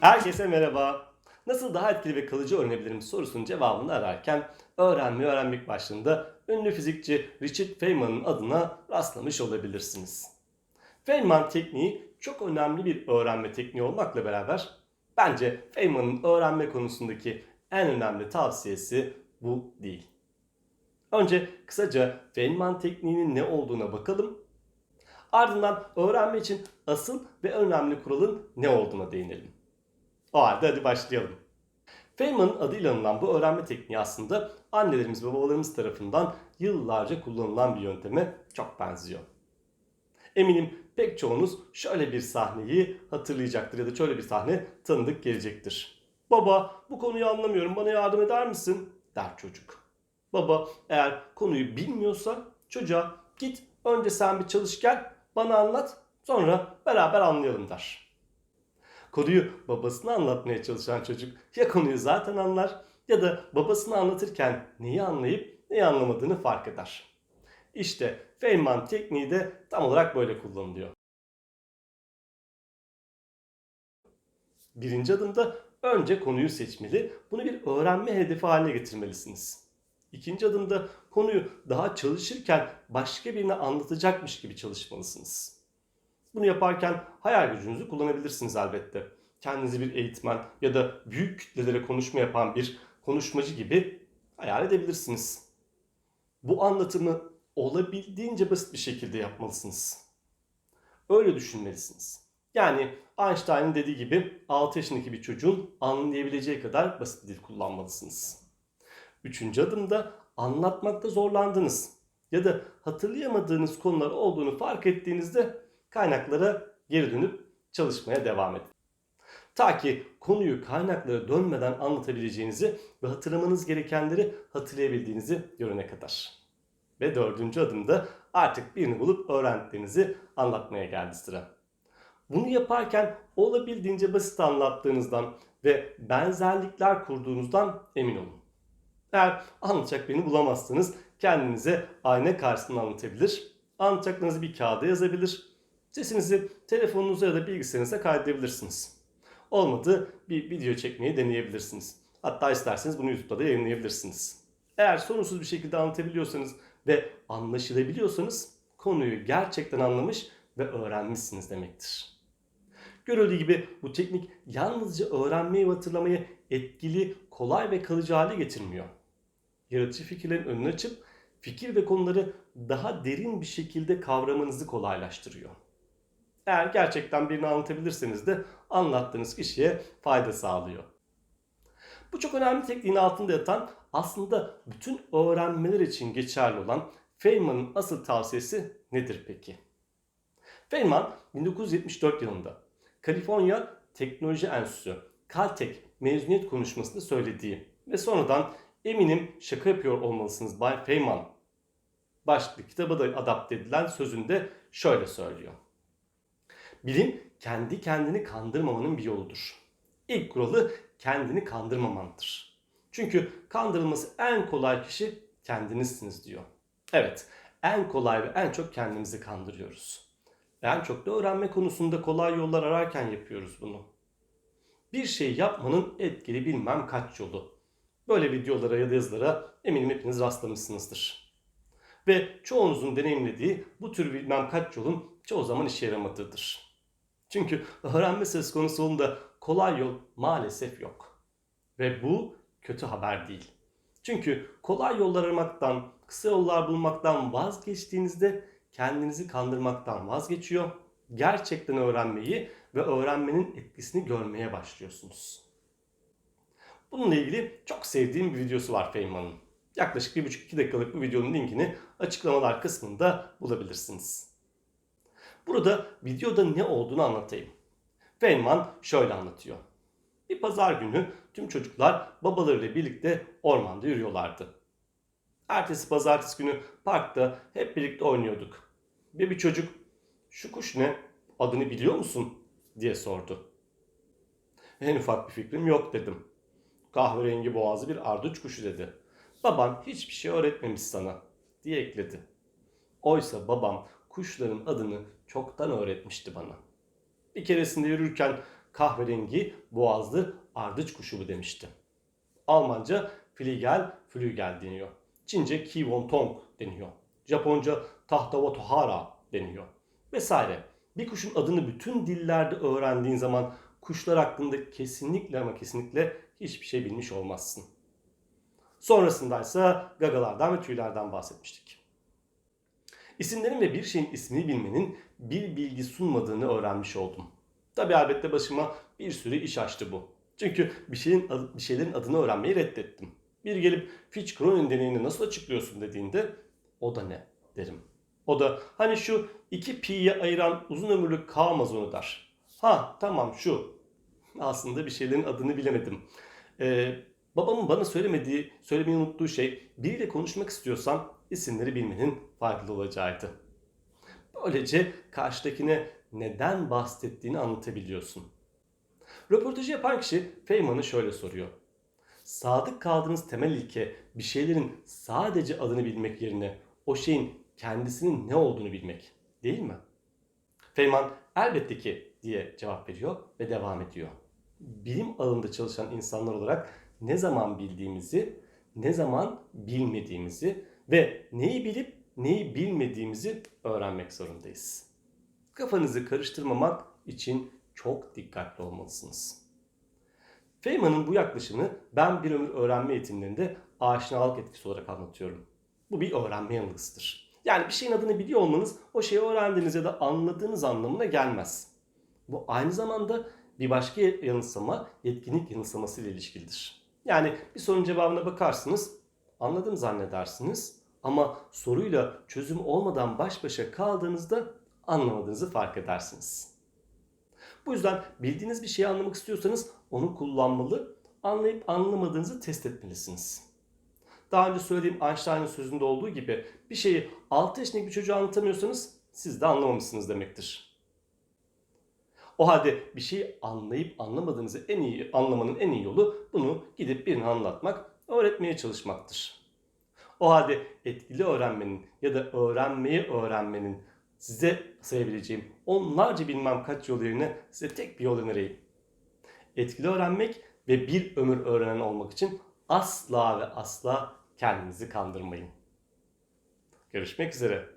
Herkese merhaba. Nasıl daha etkili ve kalıcı öğrenebilirim sorusunun cevabını ararken öğrenme öğrenmek başlığında ünlü fizikçi Richard Feynman'ın adına rastlamış olabilirsiniz. Feynman tekniği çok önemli bir öğrenme tekniği olmakla beraber bence Feynman'ın öğrenme konusundaki en önemli tavsiyesi bu değil. Önce kısaca Feynman tekniğinin ne olduğuna bakalım. Ardından öğrenme için asıl ve önemli kuralın ne olduğuna değinelim. O halde hadi başlayalım. Feynman'ın adıyla anılan bu öğrenme tekniği aslında annelerimiz ve babalarımız tarafından yıllarca kullanılan bir yönteme çok benziyor. Eminim pek çoğunuz şöyle bir sahneyi hatırlayacaktır ya da şöyle bir sahne tanıdık gelecektir. Baba bu konuyu anlamıyorum bana yardım eder misin? der çocuk. Baba eğer konuyu bilmiyorsa çocuğa git önce sen bir çalış gel bana anlat sonra beraber anlayalım der. Konuyu babasına anlatmaya çalışan çocuk ya konuyu zaten anlar ya da babasına anlatırken neyi anlayıp neyi anlamadığını fark eder. İşte Feynman tekniği de tam olarak böyle kullanılıyor. Birinci adımda önce konuyu seçmeli, bunu bir öğrenme hedefi haline getirmelisiniz. İkinci adımda konuyu daha çalışırken başka birine anlatacakmış gibi çalışmalısınız. Bunu yaparken hayal gücünüzü kullanabilirsiniz elbette. Kendinizi bir eğitmen ya da büyük kütlelere konuşma yapan bir konuşmacı gibi hayal edebilirsiniz. Bu anlatımı olabildiğince basit bir şekilde yapmalısınız. Öyle düşünmelisiniz. Yani Einstein'ın dediği gibi 6 yaşındaki bir çocuğun anlayabileceği kadar basit bir dil kullanmalısınız. Üçüncü adımda anlatmakta zorlandınız ya da hatırlayamadığınız konular olduğunu fark ettiğinizde kaynaklara geri dönüp çalışmaya devam edin. Ta ki konuyu kaynaklara dönmeden anlatabileceğinizi ve hatırlamanız gerekenleri hatırlayabildiğinizi görene kadar. Ve dördüncü adımda artık birini bulup öğrendiklerinizi anlatmaya geldi sıra. Bunu yaparken olabildiğince basit anlattığınızdan ve benzerlikler kurduğunuzdan emin olun. Eğer anlatacak birini bulamazsanız kendinize ayna karşısında anlatabilir, anlatacaklarınızı bir kağıda yazabilir, sesinizi telefonunuza ya da bilgisayarınıza kaydedebilirsiniz. Olmadı bir video çekmeyi deneyebilirsiniz. Hatta isterseniz bunu YouTube'da da yayınlayabilirsiniz. Eğer sorunsuz bir şekilde anlatabiliyorsanız ve anlaşılabiliyorsanız konuyu gerçekten anlamış ve öğrenmişsiniz demektir. Görüldüğü gibi bu teknik yalnızca öğrenmeyi ve hatırlamayı etkili, kolay ve kalıcı hale getirmiyor. Yaratıcı fikirlerin önünü açıp fikir ve konuları daha derin bir şekilde kavramanızı kolaylaştırıyor. Eğer gerçekten birini anlatabilirseniz de anlattığınız kişiye fayda sağlıyor. Bu çok önemli tekniğin altında yatan aslında bütün öğrenmeler için geçerli olan Feynman'ın asıl tavsiyesi nedir peki? Feynman 1974 yılında Kaliforniya Teknoloji Enstitüsü Caltech mezuniyet konuşmasında söylediği ve sonradan eminim şaka yapıyor olmalısınız Bay Feynman başlıklı kitaba da adapte edilen sözünde şöyle söylüyor. Bilim kendi kendini kandırmamanın bir yoludur. İlk kuralı kendini kandırmamandır. Çünkü kandırılması en kolay kişi kendinizsiniz diyor. Evet, en kolay ve en çok kendimizi kandırıyoruz. En çok da öğrenme konusunda kolay yollar ararken yapıyoruz bunu. Bir şey yapmanın etkili bilmem kaç yolu. Böyle videolara ya da yazılara eminim hepiniz rastlamışsınızdır. Ve çoğunuzun deneyimlediği bu tür bilmem kaç yolun çoğu zaman işe yaramadığıdır. Çünkü öğrenme söz konusu olduğunda kolay yol maalesef yok. Ve bu kötü haber değil. Çünkü kolay yollar aramaktan, kısa yollar bulmaktan vazgeçtiğinizde kendinizi kandırmaktan vazgeçiyor. Gerçekten öğrenmeyi ve öğrenmenin etkisini görmeye başlıyorsunuz. Bununla ilgili çok sevdiğim bir videosu var Feynman'ın. Yaklaşık 1,5-2 dakikalık bu videonun linkini açıklamalar kısmında bulabilirsiniz. Burada videoda ne olduğunu anlatayım. Feynman şöyle anlatıyor. Bir pazar günü tüm çocuklar babalarıyla birlikte ormanda yürüyorlardı. Ertesi pazartesi günü parkta hep birlikte oynuyorduk. Ve bir çocuk şu kuş ne adını biliyor musun diye sordu. En ufak bir fikrim yok dedim. Kahverengi boğazı bir ardıç kuşu dedi. Baban hiçbir şey öğretmemiş sana diye ekledi. Oysa babam kuşların adını çoktan öğretmişti bana. Bir keresinde yürürken kahverengi boğazlı ardıç kuşu bu demişti. Almanca Fliegel, Flügel deniyor. Çince Kiwontong deniyor. Japonca Tahtavotohara deniyor. Vesaire. Bir kuşun adını bütün dillerde öğrendiğin zaman kuşlar hakkında kesinlikle ama kesinlikle hiçbir şey bilmiş olmazsın. Sonrasında ise gagalardan ve tüylerden bahsetmiştik. İsimlerin ve bir şeyin ismini bilmenin bir bilgi sunmadığını öğrenmiş oldum. Tabi elbette başıma bir sürü iş açtı bu. Çünkü bir şeyin bir şeylerin adını öğrenmeyi reddettim. Bir gelip Fitch Cronin deneyini nasıl açıklıyorsun dediğinde o da ne derim. O da hani şu iki pi'ye ayıran uzun ömürlü K amazonu der. Ha tamam şu. Aslında bir şeylerin adını bilemedim. Ee, babamın bana söylemediği, söylemeyi unuttuğu şey biriyle konuşmak istiyorsan isimleri bilmenin faydalı olacağıydı. Böylece karşıdakine neden bahsettiğini anlatabiliyorsun. Röportajı yapan kişi Feynman'ı şöyle soruyor. Sadık kaldığınız temel ilke bir şeylerin sadece adını bilmek yerine o şeyin kendisinin ne olduğunu bilmek değil mi? Feynman elbette ki diye cevap veriyor ve devam ediyor. Bilim alanında çalışan insanlar olarak ne zaman bildiğimizi, ne zaman bilmediğimizi ve neyi bilip neyi bilmediğimizi öğrenmek zorundayız. Kafanızı karıştırmamak için çok dikkatli olmalısınız. Feynman'ın bu yaklaşımını ben bir ömür öğrenme eğitimlerinde aşinalık etkisi olarak anlatıyorum. Bu bir öğrenme yanılgısıdır. Yani bir şeyin adını biliyor olmanız o şeyi öğrendiğiniz ya da anladığınız anlamına gelmez. Bu aynı zamanda bir başka yanılsama, yetkinlik yanılsaması ile ilişkilidir. Yani bir sorunun cevabına bakarsınız, anladım zannedersiniz ama soruyla çözüm olmadan baş başa kaldığınızda anlamadığınızı fark edersiniz. Bu yüzden bildiğiniz bir şeyi anlamak istiyorsanız onu kullanmalı, anlayıp anlamadığınızı test etmelisiniz. Daha önce söylediğim Einstein'ın sözünde olduğu gibi bir şeyi 6 yaşındaki bir çocuğa anlatamıyorsanız siz de anlamamışsınız demektir. O halde bir şeyi anlayıp anlamadığınızı en iyi anlamanın en iyi yolu bunu gidip birine anlatmak, öğretmeye çalışmaktır. O halde etkili öğrenmenin ya da öğrenmeyi öğrenmenin size sayabileceğim onlarca bilmem kaç yol yerine size tek bir yol önereyim. Etkili öğrenmek ve bir ömür öğrenen olmak için asla ve asla kendinizi kandırmayın. Görüşmek üzere.